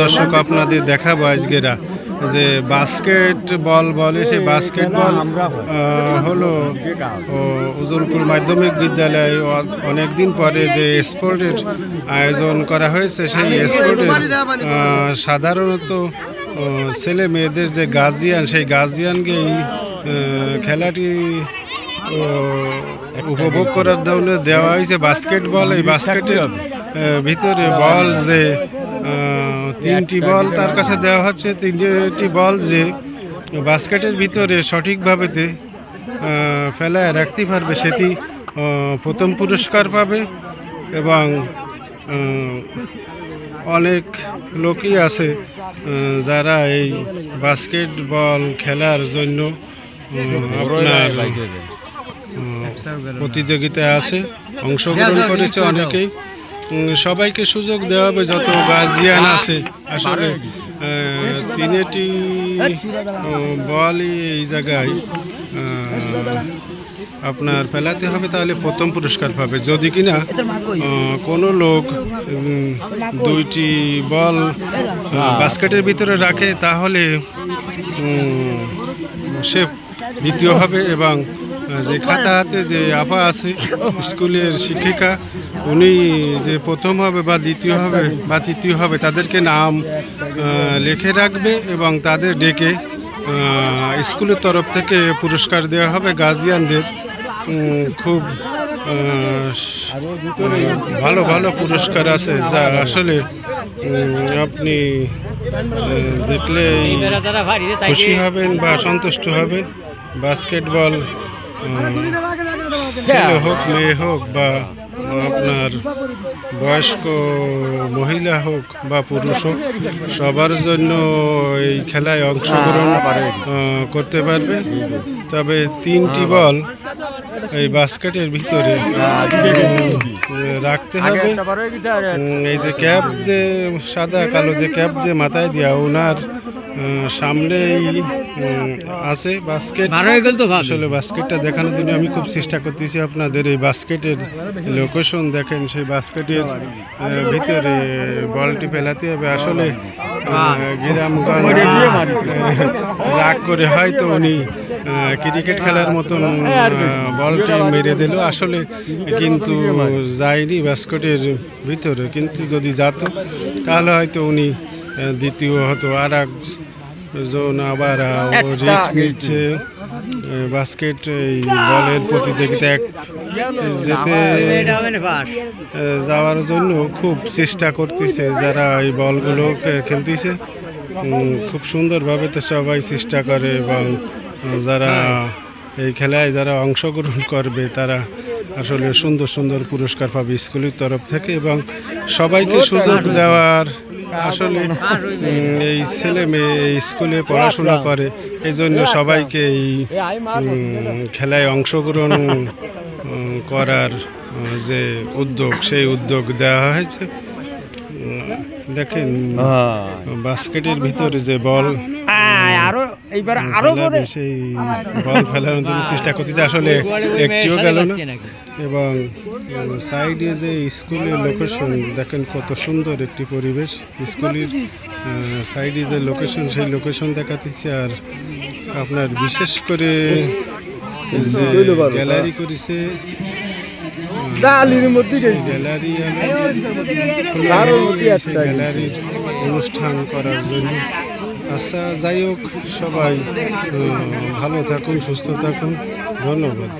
দর্শক আপনাদের দেখাবো আজকেরা যে বাস্কেট বল বলে সেই বাস্কেট বল হলো উজলপুর মাধ্যমিক বিদ্যালয়ে অনেক দিন পরে যে স্পোর্টের আয়োজন করা হয়েছে, সেই স্পোর্টের সাধারণত ছেলে মেয়েদের যে গার্জিয়ান সেই গার্জিয়ানকে এই খেলাটি উপভোগ করার জন্য দেওয়া হয়েছে। বাস্কেটবল এই বাস্কেটের ভিতরে বল যে তিনটি বল তার কাছে দেওয়া হচ্ছে। তিনটি বল যে বাস্কেটের ভিতরে সঠিকভাবে তে, আহ, ফেলায় রাখতে পারবে সেটি প্রথম পুরস্কার পাবে এবং অনেক লোকই আছে যারা এই বাস্কেটবল খেলার জন্য আপনার প্রতিযোগিতায় আছে অংশগ্রহণ করেছে অনেকেই। সবাইকে সুযোগ দেওয়া হবে যত গার্জিয়ান আছে। আসলে তিনটি বলই এই জায়গায় আপনার ফেলাতে হবে, তাহলে প্রথম পুরস্কার পাবে। যদি কিনা কোনো লোক দুইটি বল বাস্কেটের ভিতরে রাখে, তাহলে সে দ্বিতীয় হবে এবং যে খাতা হাতে যে আপা আছে স্কুলের শিক্ষিকা উনি যে প্রথম হবে বা দ্বিতীয় হবে বা তৃতীয় হবে তাদেরকে নাম লিখে রাখবে এবং তাদের ডেকে স্কুলের তরফ থেকে পুরস্কার দেওয়া হবে। গার্জিয়ানদের খুব ভালো ভালো পুরস্কার আছে। যা আসলে আপনি আহ, দেখলেই খুশি হবেন বা সন্তুষ্ট হবেন। বাস্কেটবল উম, ছেলে হোক মেয়ে হোক বা আপনার বয়স্ক মহিলা হোক বা পুরুষ হোক সবার জন্য এই খেলায় অংশগ্রহণ করতে পারবে। তবে তিনটি বল এই বাস্কেটের ভিতরে রাখতে হবে। এই যে ক্যাপ যে সাদা কালো যে ক্যাপ যে মাথায় দেওয়া ওনার সামনেই আছে বাস্কেট। আসলে বাস্কেটটা দেখানোর জন্য আমি খুব চেষ্টা করতেছি আপনাদের এই বাস্কেটের লোকেশন দেখেন সেই বাস্কেটের ভিতরে বলটি ফেলাতে হবে। আসলে গ্রামগঞ্জ রাগ করে হয়তো উনি ক্রিকেট খেলার মতন বলটি মেরে দিল। আসলে কিন্তু যায়নি বাস্কেটের ভিতরে। কিন্তু যদি যেত তাহলে হয়তো উনি দ্বিতীয় হতো। আর এক জন আবার রিক্স নিচ্ছে। বাস্কেট বলের প্রতিযোগিতা যেতে যাওয়ার জন্য খুব চেষ্টা করতেছে যারা এই বলগুলো খেলতেছে। খুব সুন্দরভাবে তো সবাই চেষ্টা করে এবং, যারা এই খেলায় যারা অংশগ্রহণ করবে তারা আসলে সুন্দর সুন্দর পুরস্কার পাবে স্কুলের তরফ থেকে এবং সবাইকে সুযোগ দেওয়ার আসলে এই ছেলে মেয়ে এই স্কুলে পড়াশোনা করে এই জন্য সবাইকে এই খেলায় অংশগ্রহণ করার যে উদ্যোগ সেই উদ্যোগ দেওয়া হয়েছে। দেখেন বাস্কেটের ভিতরে যে বল এইবার আরও ফেলাবে, সেই বল ফেলানোর জন্য চেষ্টা করতে আসলে একটিও গেল না। এবং সাইডে যে স্কুলের লোকেশন দেখেন কত সুন্দর একটি পরিবেশ। স্কুলের সাইডে যে লোকেশন সেই লোকেশন দেখাতেছে আর আপনার বিশেষ করে যে গ্যালারি করেছে ডালির মধ্যে সেই গ্যালারি গ্যালারির অনুষ্ঠান করার জন্য। আচ্ছা যাই হোক সবাই ভালো থাকুন সুস্থ থাকুন। ধন্যবাদ।